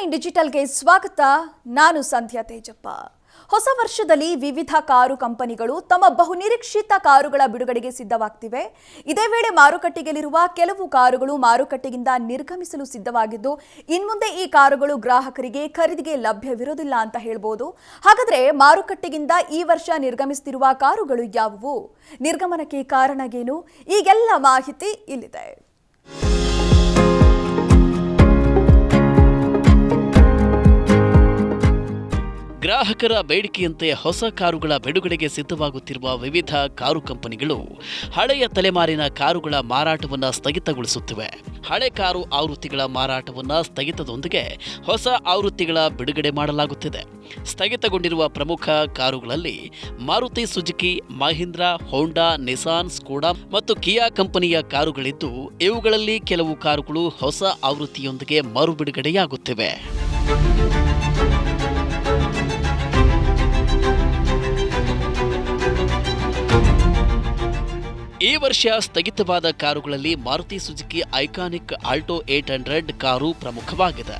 Nine ಡಿಜಿಟಲ್ಗೆ ಸ್ವಾಗತ, ನಾನು ಸಂಧ್ಯಾ ತೇಜಪ್ಪ. ಹೊಸ ವರ್ಷದಲ್ಲಿ ವಿವಿಧ ಕಾರು ಕಂಪನಿಗಳು ತಮ್ಮ ಬಹುನಿರೀಕ್ಷಿತ ಕಾರುಗಳ ಬಿಡುಗಡೆಗೆ ಸಿದ್ಧವಾಗ್ತಿವೆ. ಇದೇ ವೇಳೆ ಮಾರುಕಟ್ಟೆಯಲ್ಲಿರುವ ಕೆಲವು ಕಾರುಗಳು ಮಾರುಕಟ್ಟೆಯಿಂದ ನಿರ್ಗಮಿಸಲು ಸಿದ್ಧವಾಗಿದ್ದು, ಇನ್ಮುಂದೆ ಈ ಕಾರುಗಳು ಗ್ರಾಹಕರಿಗೆ ಖರೀದಿಗೆ ಲಭ್ಯವಿರೋದಿಲ್ಲ ಅಂತ ಹೇಳ್ಬೋದು. ಹಾಗಾದ್ರೆ ಮಾರುಕಟ್ಟೆಯಿಂದ ಈ ವರ್ಷ ನಿರ್ಗಮಿಸುತ್ತಿರುವ ಕಾರುಗಳು ಯಾವುವು? ನಿರ್ಗಮನಕ್ಕೆ ಕಾರಣಗೇನು ಈಗೆಲ್ಲ ಮಾಹಿತಿ ಇಲ್ಲಿದೆ. ಗ್ರಾಹಕರ ಬೇಡಿಕೆಯಂತೆ ಹೊಸ ಕಾರುಗಳ ಬಿಡುಗಡೆಗೆ ಸಿದ್ಧವಾಗುತ್ತಿರುವ ವಿವಿಧ ಕಾರು ಕಂಪನಿಗಳು ಹಳೆಯ ತಲೆಮಾರಿನ ಕಾರುಗಳ ಮಾರಾಟವನ್ನು ಸ್ಥಗಿತಗೊಳಿಸುತ್ತಿವೆ. ಹಳೆ ಕಾರು ಆವೃತ್ತಿಗಳ ಮಾರಾಟವನ್ನು ಸ್ಥಗಿತದೊಂದಿಗೆ ಹೊಸ ಆವೃತ್ತಿಗಳ ಬಿಡುಗಡೆ ಮಾಡಲಾಗುತ್ತಿದೆ. ಸ್ಥಗಿತಗೊಂಡಿರುವ ಪ್ರಮುಖ ಕಾರುಗಳಲ್ಲಿ Maruti Suzuki, Mahindra, Honda, Nissan, Skoda ಮತ್ತು ಕಿಯಾ ಕಂಪನಿಯ ಕಾರುಗಳಿದ್ದು, ಇವುಗಳಲ್ಲಿ ಕೆಲವು ಕಾರುಗಳು ಹೊಸ ಆವೃತ್ತಿಯೊಂದಿಗೆ ಮರು ಈ ವರ್ಷ ಸ್ಥಗಿತವಾದ ಕಾರುಗಳಲ್ಲಿ Maruti Suzuki iconic Alto eight hundred car ಪ್ರಮುಖವಾಗಿದೆ.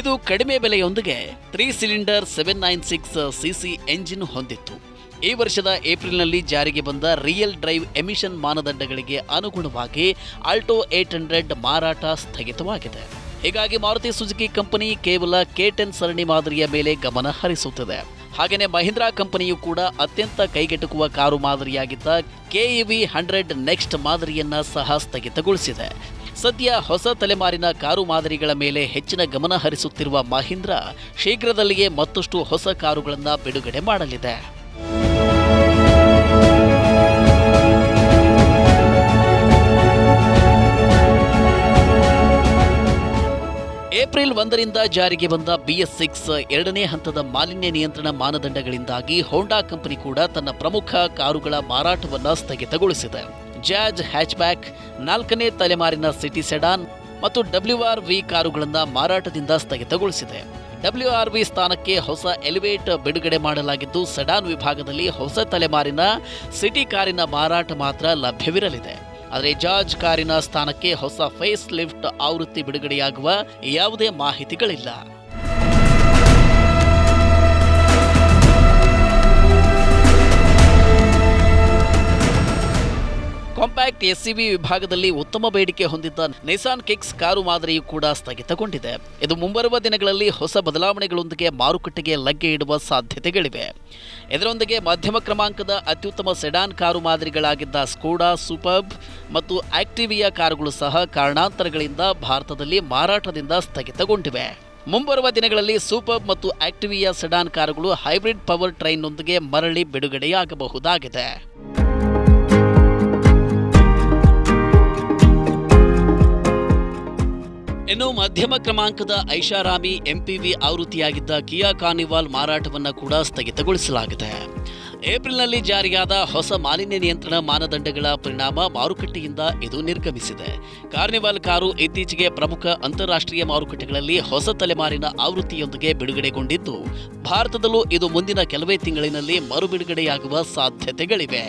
ಇದು ಕಡಿಮೆ ಬೆಲೆಯೊಂದಿಗೆ three cylinder seven nine six CC engine ಹೊಂದಿತ್ತು. ಈ ವರ್ಷದ ಏಪ್ರಿಲ್ನಲ್ಲಿ ಜಾರಿಗೆ ಬಂದ ರಿಯಲ್ ಡ್ರೈವ್ ಎಮಿಷನ್ ಮಾನದಂಡಗಳಿಗೆ ಅನುಗುಣವಾಗಿ ಆಲ್ಟೋ ಏಟ್ ಹಂಡ್ರೆಡ್ ಮಾರಾಟ ಸ್ಥಗಿತವಾಗಿದೆ. ಹೀಗಾಗಿ ಮಾರುತಿ ಸುಜುಕಿ ಕಂಪನಿ ಕೇವಲ ಕೆ ಟೆನ್ ಸರಣಿ ಮಾದರಿಯ ಮೇಲೆ ಗಮನ ಹರಿಸುತ್ತಿದೆ. ಹಾಗೆಯೇ ಮಹೀಂದ್ರಾ ಕಂಪನಿಯು ಕೂಡ ಅತ್ಯಂತ ಕೈಗೆಟುಕುವ ಕಾರು ಮಾದರಿಯಾಗಿದ್ದ ಕೆಇವಿ ಹಂಡ್ರೆಡ್ ನೆಕ್ಸ್ಟ್ ಮಾದರಿಯನ್ನ ಸಹ ಸ್ಥಗಿತಗೊಳಿಸಿದೆ. ಸದ್ಯ ಹೊಸ ತಲೆಮಾರಿನ ಕಾರು ಮಾದರಿಗಳ ಮೇಲೆ ಹೆಚ್ಚಿನ ಗಮನ ಹರಿಸುತ್ತಿರುವ ಮಹೀಂದ್ರಾ ಶೀಘ್ರದಲ್ಲಿಯೇ ಮತ್ತಷ್ಟು ಹೊಸ ಕಾರುಗಳನ್ನು ಬಿಡುಗಡೆ ಮಾಡಲಿದೆ. ಏಪ್ರಿಲ್ ಒಂದರಿಂದ ಜಾರಿಗೆ ಬಂದ ಬಿಎಸ್ ಸಿಕ್ಸ್ ಎರಡನೇ ಹಂತದ ಮಾಲಿನ್ಯ ನಿಯಂತ್ರಣ ಮಾನದಂಡಗಳಿಂದಾಗಿ ಹೋಂಡಾ ಕಂಪನಿ ಕೂಡ ತನ್ನ ಪ್ರಮುಖ ಕಾರುಗಳ ಮಾರಾಟವನ್ನು ಸ್ಥಗಿತಗೊಳಿಸಿದೆ. ಜಾಜ್ ಹ್ಯಾಚ್ಬ್ಯಾಕ್, ನಾಲ್ಕನೇ ತಲೆಮಾರಿನ ಸಿಟಿ ಸೆಡಾನ್ ಮತ್ತು ಡಬ್ಲ್ಯೂ ಆರ್ ವಿ ಕಾರುಗಳನ್ನು ಮಾರಾಟದಿಂದ ಸ್ಥಗಿತಗೊಳಿಸಿದೆ. ಡಬ್ಲ್ಯೂ ಆರ್ ವಿ ಸ್ಥಾನಕ್ಕೆ ಹೊಸ ಎಲಿವೇಟ್ ಬಿಡುಗಡೆ ಮಾಡಲಾಗಿದ್ದು, ಸೆಡಾನ್ ವಿಭಾಗದಲ್ಲಿ ಹೊಸ ತಲೆಮಾರಿನ ಸಿಟಿ ಕಾರಿನ ಮಾರಾಟ ಮಾತ್ರ ಲಭ್ಯವಿರಲಿದೆ. ಆದರೆ ಜಾರ್ಜ್ ಕಾರಿನ ಸ್ಥಾನಕ್ಕೆ ಹೊಸ ಫೇಸ್ ಲಿಫ್ಟ್ ಆವೃತ್ತಿ ಬಿಡುಗಡೆಯಾಗುವ ಯಾವುದೇ ಮಾಹಿತಿಗಳಿಲ್ಲ. ಕಾಂಪ್ಯಾಕ್ಟ್ ಎಸ್ಸಿವಿ ವಿಭಾಗದಲ್ಲಿ ಉತ್ತಮ ಬೇಡಿಕೆ ಹೊಂದಿದ್ದ ನಿಸಾನ್ ಕಿಕ್ಸ್ ಕಾರು ಮಾದರಿಯು ಕೂಡ ಸ್ಥಗಿತಗೊಂಡಿದೆ. ಇದು ಮುಂಬರುವ ದಿನಗಳಲ್ಲಿ ಹೊಸ ಬದಲಾವಣೆಗಳೊಂದಿಗೆ ಮಾರುಕಟ್ಟೆಗೆ ಲಗ್ಗೆ ಇಡುವ ಸಾಧ್ಯತೆಗಳಿವೆ. ಇದರೊಂದಿಗೆ ಮಧ್ಯಮ ಕ್ರಮಾಂಕದ ಅತ್ಯುತ್ತಮ ಸೆಡಾನ್ ಕಾರು ಮಾದರಿಗಳಾಗಿದ್ದ ಸ್ಕೋಡಾ ಸೂಪರ್ಬ್ ಮತ್ತು ಆಕ್ಟಿವಿಯಾ ಕಾರುಗಳು ಸಹ ಕಾರಣಾಂತರಗಳಿಂದ ಭಾರತದಲ್ಲಿ ಮಾರಾಟದಿಂದ ಸ್ಥಗಿತಗೊಂಡಿವೆ. ಮುಂಬರುವ ದಿನಗಳಲ್ಲಿ ಸೂಪರ್ ಮತ್ತು ಆಕ್ಟಿವಿಯಾ ಸೆಡಾನ್ ಕಾರುಗಳು ಹೈಬ್ರಿಡ್ ಪವರ್ ಟ್ರೈನ್ನೊಂದಿಗೆ ಮರಳಿ ಬಿಡುಗಡೆಯಾಗಬಹುದಾಗಿದೆ. ಇನ್ನು ಮಧ್ಯಮ ಕ್ರಮಾಂಕದ ಐಷಾರಾಮಿ ಎಂಪಿವಿ ಆವೃತ್ತಿಯಾಗಿದ್ದ ಕಿಯಾ ಕಾರ್ನಿವಾಲ್ ಮಾರಾಟವನ್ನು ಕೂಡ ಸ್ಥಗಿತಗೊಳಿಸಲಾಗಿದೆ. ಏಪ್ರಿಲ್ನಲ್ಲಿ ಜಾರಿಯಾದ ಹೊಸ ಮಾಲಿನ್ಯ ನಿಯಂತ್ರಣ ಮಾನದಂಡಗಳ ಪರಿಣಾಮ ಮಾರುಕಟ್ಟೆಯಿಂದ ಇದು ನಿರ್ಗಮಿಸಿದೆ. ಕಾರ್ನಿವಾಲ್ ಕಾರು ಇತ್ತೀಚೆಗೆ ಪ್ರಮುಖ ಅಂತಾರಾಷ್ಟ್ರೀಯ ಮಾರುಕಟ್ಟೆಗಳಲ್ಲಿ ಹೊಸ ತಲೆಮಾರಿನ ಆವೃತ್ತಿಯೊಂದಿಗೆ ಬಿಡುಗಡೆಗೊಂಡಿದ್ದು, ಭಾರತದಲ್ಲೂ ಇದು ಮುಂದಿನ ಕೆಲವೇ ತಿಂಗಳಿನಲ್ಲಿ ಮರು ಬಿಡುಗಡೆಯಾಗುವ ಸಾಧ್ಯತೆಗಳಿವೆ.